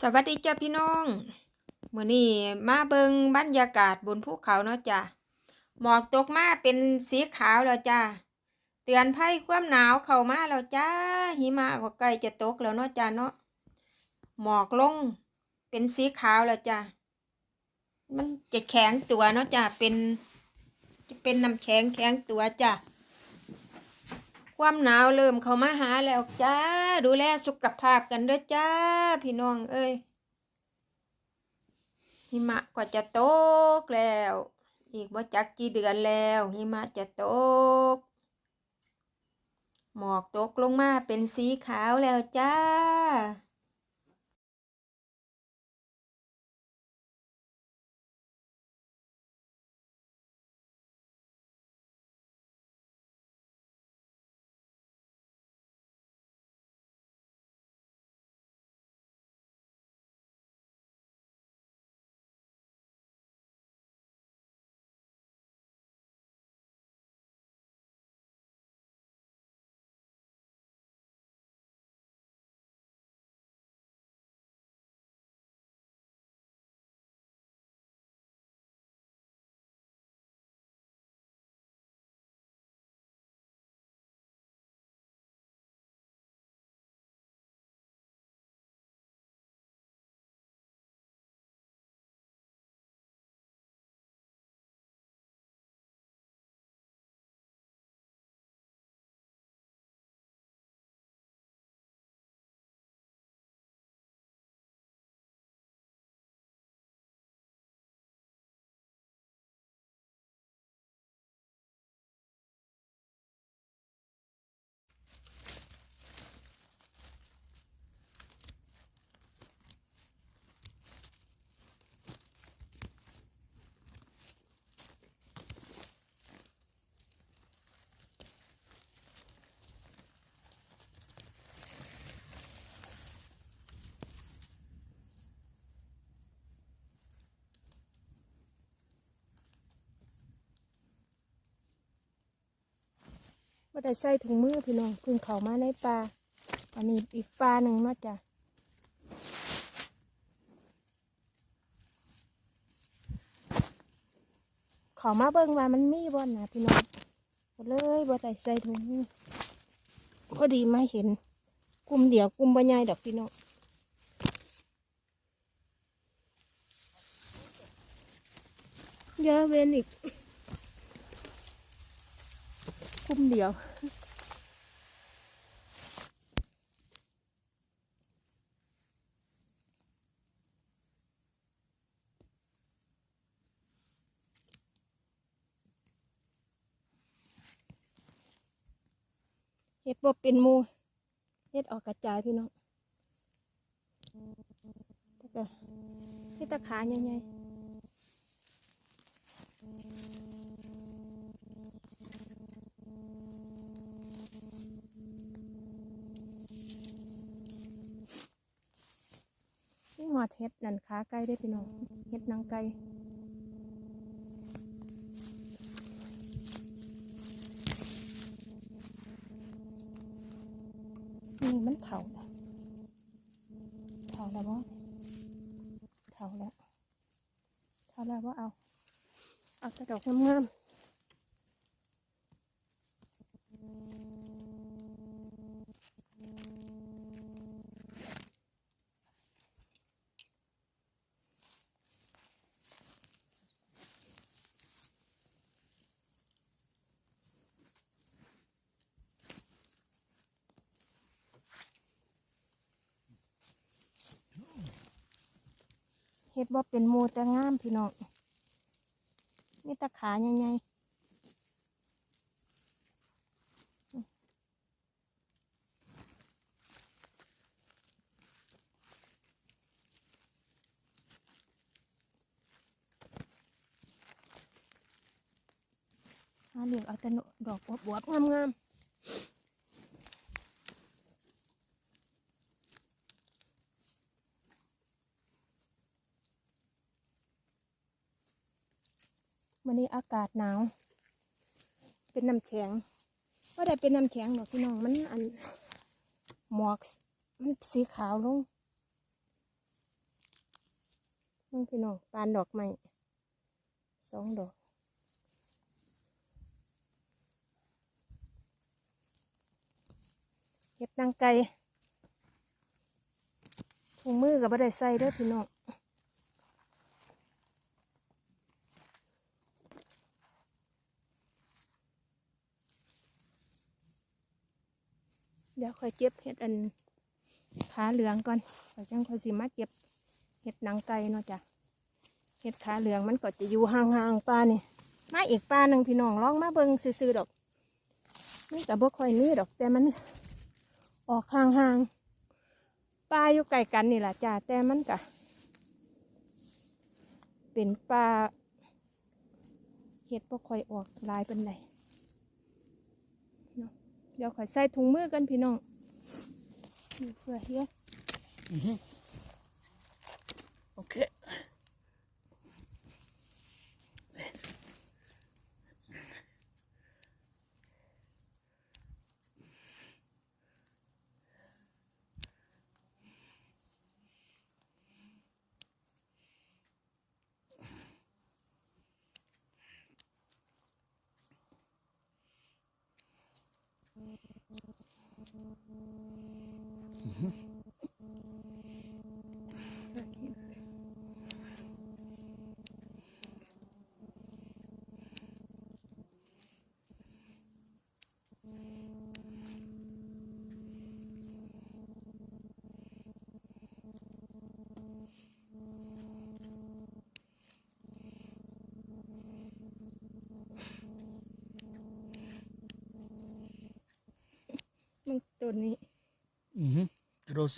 สวัสดีจ้าพี่น้องมื้อนี้มาเบิงบรรยากาศบนภูเขาเนาะจ้ะหมอกตกมาเป็นสีขาวแล้วจ้าเตือนภัยความหนาวเข้ามาแล้วจ้าหิมะก็ใกล้จะตกแล้วเนาะจ้าเนาะหมอกลงเป็นสีขาวแล้วจ้ามันจะแข็งตัวเนาะจ้าเป็นจะเป็นน้ำแข็งแข็งตัวจ้า ความหนาวเริ่มเข้ามาหาแล้วจ้า ดูแลสุขภาพกันด้วยจ้า พี่น้องเอ้ยหิมะก็จะตกแล้ว อีกบ่จักกี่เดือนแล้วหิมะจะตก หมอกตกลงมาเป็นสีขาวแล้วจ้า ได้ใส่ถุงมือพี่น้องเพึ่งเข้ามาในป่าอันนี้อีกป่าหนึ่งเนาะจ้ะข้ามาเบิ่งว่ามันมีบ่นะพี่น้องเลยบ่ได้ใส่ถุงมือพอดีมาเห็น กลุ่มเดียวกลุ่มบ่ใหญ่ดอกพี่น้องเยอะเวนอีกกลุ่ม เดียวเฮ็ดบ่เป็นมูเฮ็ดออกกระจายพี่น้องแต่ก็เฮ็ดตะขาใหญ่ๆ อดเฮ็ดนั่นขาไก่ได้พี่น้องเฮ็ดนางไก่นี่มันเถาแล้วเถาแล้วบ่เถาแล้วเถาแล้วว่าเอา เอาแต่ดอกงามๆ ฮ็ดบ่เป็นมูแต่งามพี่น้องนี่ตะขาใหญ่ๆหาเลือกเอาแต่ดอกบวบงามๆ วันนี้อากาศหนาว เป็นน้ำแข็งว่าได้เป็นน้ำแข็งหรอกพี่น้องมันอันหมอกมันสีขาวลงมึงพี่น้องปานดอกไม้สองดอกเห็ดนางไก่ถุงมือกับบ่ได้ใส่เด้อพี่น้อง ดี๋ยวค่อยเก็บเห็ดอันขาเหลืองก่อนค่อยจังค่อยสิมาเก็บเห็ดนางไก่เนาะจ้ะเห็ดขาเหลืองมันก็จะอยู่ห่างๆปลานี่มาอีกปลาหนึ่งพี่น้องลองมาเบิ่งซื่อๆดอกมันก็บ่ค่อยมีดอกแต่มันออกห่างๆปลาอยู่ไกลกันนี่แหละจ้าแต่มันก็เป็นปลาเห็ดบ่ค่อยออกลายเป็นไร ดี๋ยวขอยใส่ถุงมือกันพี่น้องเสือเฮียโอเค น ตัวนี้ Mhm. Terus.